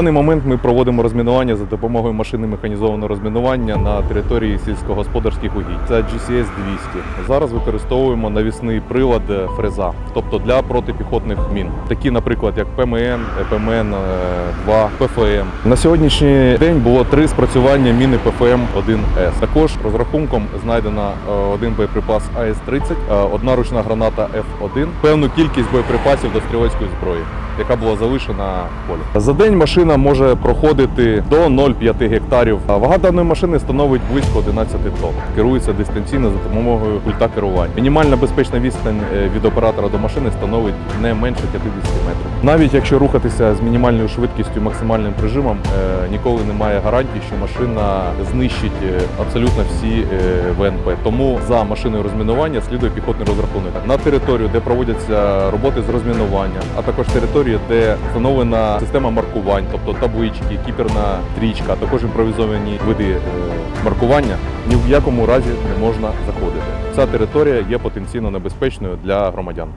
даний момент ми проводимо розмінування за допомогою машини механізованого розмінування на території сільськогосподарських угідь. Це GCS 200. Зараз використовуємо навісний прилад е, фреза, тобто для протипіхотних мін, такі, наприклад, як ПМН, ПМН 2 ПФМ. На сьогоднішній день було три спрацювання міни ПФМ 1С. Також розрахунком знайдено е, один боєприпас АС-30, е, одна ручна граната F1, певну кількість боєприпасів до стрілецької зброї яка була залишена в полі. За день машина може проходити до 0,5 гектарів. Вага даної машини становить близько 11 тонн. Керується дистанційно за допомогою пульта керування. Мінімальна безпечна відстань е, від оператора до машини становить не менше 50 метрів. Навіть якщо рухатися з мінімальною швидкістю, максимальним прижимом, е, ніколи немає гарантії, що машина знищить е, абсолютно всі ВНП. Тому за машиною розмінування слідує піхотний розрахунок на територію, де проводяться роботи з розмінування, а також території, де встановлена система маркувань, тобто таблички, кіперна стрічка, також імпровізовані види е, маркування. Ні в якому разі не можна заходити. Ця територія є потенційно небезпечною для громадян.